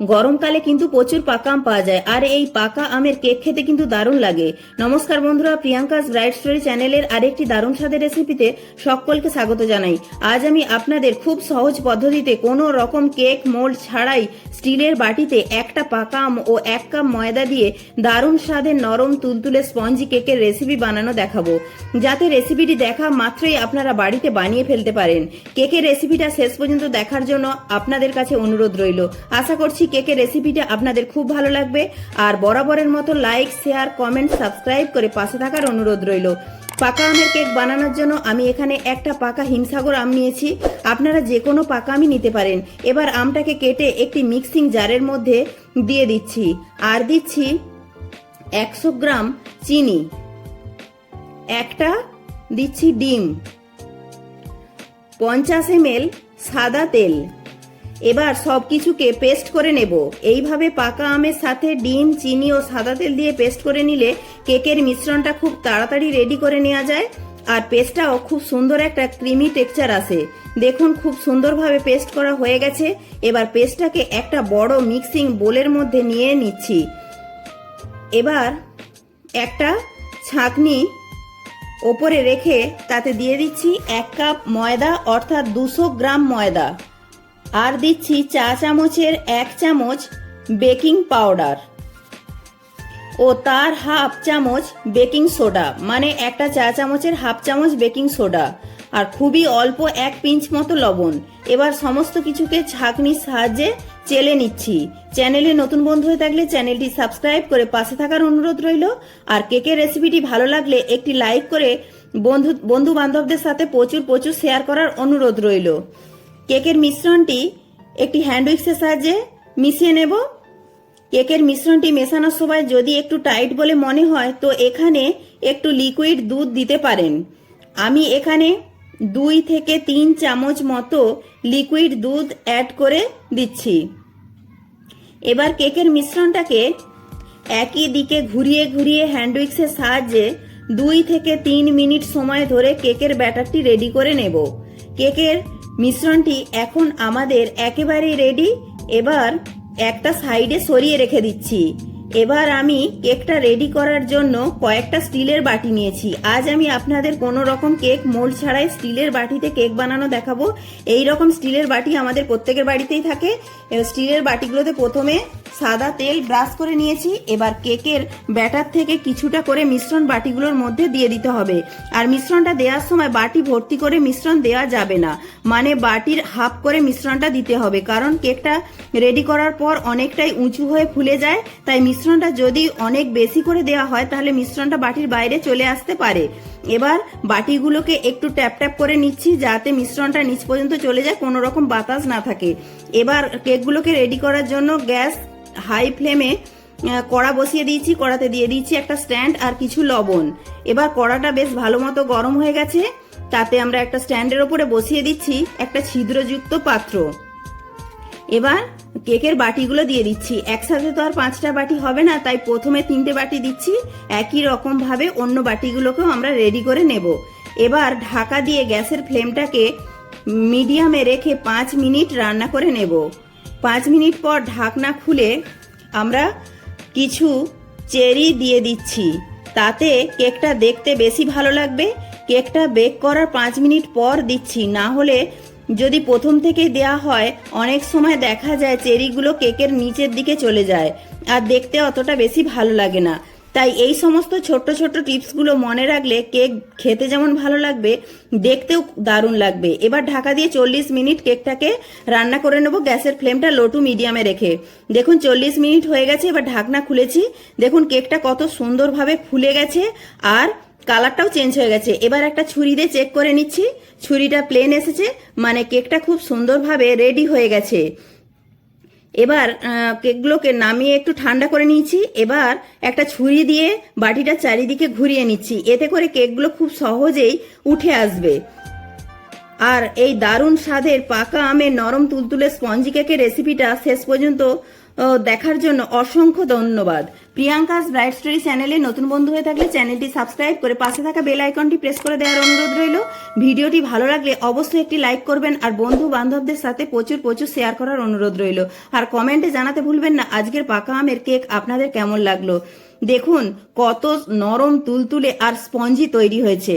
গরমকালে কিন্তু প্রচুর পাকা আম পাওয়া যায়। আর এই পাকা আমের কেক খেতে কিন্তু দারুণ লাগে। নমস্কার বন্ধুরা, প্রিয়াঙ্কাস ব্রাইট স্টোরি চ্যানেলের আরেকটি দারুণ স্বাদের রেসিপিতে সকলকে স্বাগত জানাই। আজ আমি আপনাদের খুব সহজ পদ্ধতিতে কোনো রকম কেক মোল্ড ছাড়াই স্টিলের বাটিতে একটা পাকা আম ও এক কাপ ময়দা দিয়ে দারুণ স্বাদের নরম তুলতুলে স্পঞ্জি কেকের রেসিপি বানানো দেখাবো। যাতে রেসিপিটি দেখা মাত্রই আপনারা বাড়িতে বানিয়ে ফেলতে পারেন। কেকের রেসিপিটা শেষ পর্যন্ত দেখার জন্য আপনাদের কাছে অনুরোধ রইল। আশা করছি কেকের রেসিপিটা আপনাদের খুব ভালো লাগবে। আর বরাবরের মতো লাইক শেয়ার কমেন্ট সাবস্ক্রাইব করে পাশে থাকার অনুরোধ রইল। পাকা আমের কেক বানানোর জন্য আমি এখানে একটা পাকা হিমসাগর আম নিয়েছি। আপনারা যে কোনো পাকা আমি নিতে পারেন। এবার আমটাকে কেটে একটি মিক্সিং জারের মধ্যে দিয়ে দিচ্ছি। আর দিচ্ছি একশো গ্রাম চিনি। একটা দিচ্ছি ডিম। পঞ্চাশ এমএল সাদা তেল। এবার সব কিছুকে পেস্ট করে নেব। এইভাবে পাকা আমের সাথে ডিম, চিনি ও সাদা তেল দিয়ে পেস্ট করে নিলে কেকের মিশ্রণটা খুব তাড়াতাড়ি রেডি করে নেওয়া যায়। আর পেস্টটাও খুব সুন্দর একটা ক্রিমি টেক্সচার আসে। দেখুন খুব সুন্দরভাবে পেস্ট করা হয়ে গেছে। এবার পেস্টটাকে একটা বড় মিক্সিং বোলের মধ্যে নিয়ে নিচ্ছি। এবার একটা ছাঁকনি ওপরে রেখে তাতে দিয়ে দিচ্ছি এক কাপ ময়দা, অর্থাৎ দুশো গ্রাম ময়দা। আর দিচ্ছি চা চামচের এক চামচ বেকিং পাউডার ও তার হাফ চামচ বেকিং সোডা মানে একটা চা চামচের হাফ চামচ বেকিং সোডা আর খুবই অল্প এক পিঞ্চ মতো লবণ। এবার সমস্ত কিছুকে ছাঁকনির সাহায্যে চেলে নিচ্ছি। চ্যানেলে নতুন বন্ধু হয়ে থাকলে চ্যানেলটি সাবস্ক্রাইব করে পাশে থাকার অনুরোধ রইল। আর কেকের রেসিপিটি ভালো লাগলে একটি লাইক করে বন্ধু বন্ধু বান্ধবদের সাথে প্রচুর প্রচুর শেয়ার করার অনুরোধ রইল। কেকের মিশ্রণটি একটি হ্যান্ড উইক্সের সাহায্যে মিশিয়ে নেব। কেকের মিশ্রণটি মেশানোর সময় যদি একটু টাইট বলে মনে হয়, তো এখানে একটু লিকুইড দুধ দিতে পারেন। আমি এখানে দুই থেকে তিন চামচ মতো লিকুইড দুধ অ্যাড করে দিচ্ছি। এবার কেকের মিশ্রণটাকে একই দিকে ঘুরিয়ে ঘুরিয়ে হ্যান্ডউইক্সের সাহায্যে দুই থেকে তিন মিনিট সময় ধরে কেকের ব্যাটারটি রেডি করে নেব। কেকের মিশ্রণটি এখন আমাদের একেবারেই রেডি এবার একটা সাইডে সরিয়ে রেখে দিচ্ছি। এবার আমি কেকটা রেডি করার জন্য কয়েকটা স্টিলের বাটি নিয়েছি। আজ আমি আপনাদের কোনো রকম কেক মোল্ড ছাড়াই স্টিলের বাটিতে কেক বানানো দেখাবো। এই রকম স্টিলের বাটি আমাদের প্রত্যেকের বাড়িতেই থাকে। স্টিলের বাটিগুলোতে প্রথমে সাদা তেল ব্রাশ করে নিয়েছি। এবার কেকের ব্যাটার থেকে কিছুটা করে মিশ্রণ বাটিগুলোর মধ্যে দিয়ে দিতে হবে। আর মিশ্রণটা দেওয়ার সময় বাটি ভর্তি করে মিশ্রণ দেওয়া যাবে না। মানে বাটির হাফ করে মিশ্রণটা দিতে হবে। কারণ কেকটা রেডি করার পর অনেকটাই উঁচু হয়ে ফুলে যায়। তাই মিশ্রণটা যদি অনেক বেশি করে দেওয়া হয়, তাহলে মিশ্রণটা বাটির বাইরে চলে আসতে পারে। এবার বাটিগুলোকে একটু ট্যাপ ট্যাপ করে নিচ্ছি যাতে মিশ্রণটা নিচ পর্যন্ত চলে যায়, কোনো রকম বাতাস না থাকে। এবার কেকগুলোকে রেডি করার জন্য গ্যাস হাই ফ্লেমে কড়া বসিয়ে দিয়েছি, কড়াতে দিয়ে দিয়েছি একটা স্ট্যান্ড আর কিছু লবণ। এবার কড়াটা বেশ ভালো মতো গরম হয়ে গেছে, তাতে আমরা একটা স্ট্যান্ডের ওপরে বসিয়ে দিচ্ছি একটা ছিদ্রযুক্ত পাত্র। এবার কেকের বাটিগুলো দিয়ে দিচ্ছি। একসাথে তো আর পাঁচটা বাটি হবে না, তাই প্রথমে তিনটে বাটি দিচ্ছি। একই রকম ভাবে অন্য বাটিগুলোকেও আমরা রেডি করে নেব। এবার ঢাকা দিয়ে গ্যাসের ফ্লেমটাকে মিডিয়ামে রেখে পাঁচ মিনিট রান্না করে নেব। পাঁচ মিনিট পর ঢাকনা খুলে আমরা কিছু চেরি দিয়ে দিচ্ছি। তাতে কেকটা দেখতে বেশি ভালো লাগবে। কেকটা বেক করার পাঁচ মিনিট পর দিচ্ছি। না হলে যদি প্রথম থেকে দেয়া হয়, অনেক সময় দেখা যায় চেরিগুলো কেকের নিচের দিকে চলে যায়। আর দেখতে অতটা বেশি ভালো লাগে না। তাই এই সমস্ত ছোট্ট ছোট্ট টিপসগুলো মনে রাখলে কেক খেতে যেমন ভালো লাগবে, দেখতেও দারুণ লাগবে। এবার ঢাকা দিয়ে চল্লিশ মিনিট কেকটাকে রান্না করে নেব গ্যাসের ফ্লেমটা লো টু মিডিয়ামে রেখে। দেখুন চল্লিশ মিনিট হয়ে গেছে, এবার ঢাকনা খুলেছি। দেখুন কেকটা কত সুন্দরভাবে ফুলে গেছে আর কালারটাও চেঞ্জ হয়ে গেছে। এবার একটা ছুরি দিয়ে চেক করে নিচ্ছি। ছুরিটা প্লেন এসেছে মানে কেকটা খুব সুন্দরভাবে রেডি হয়ে গেছে। এবার কেকগুলোকে নামিয়ে একটু ঠান্ডা করে নিয়েছি। এবার একটা ছুরি দিয়ে বাটিটা চারিদিকে ঘুরিয়ে নিচ্ছি। এতে করে কেকগুলো খুব সহজেই উঠে আসবে। আর এই দারুণ স্বাদের পাকা আমের নরম তুলতুলে স্পঞ্জি কেকের রেসিপিটা শেষ পর্যন্ত দেখার জন্য অসংখ্য ধন্যবাদ। প্রিয়াঙ্কাস ব্রাইট স্টোরি চ্যানেলে নতুন বন্ধু হয়ে থাকলে চ্যানেলটি সাবস্ক্রাইব করে পাশে থাকা বেল আইকনটি প্রেস করে দেওয়ার অনুরোধ রইল। ভিডিওটি ভালো লাগলে অবশ্যই একটি লাইক করবেন আর বন্ধু বান্ধবদের সাথে প্রচুর প্রচুর শেয়ার করার অনুরোধ রইল। আর কমেন্টে জানাতে ভুলবেন না, আজকের পাকা আমের কেক আপনাদের কেমন লাগল? দেখুন, কত নরম তুলতুলে আর স্পঞ্জি তৈরি হয়েছে।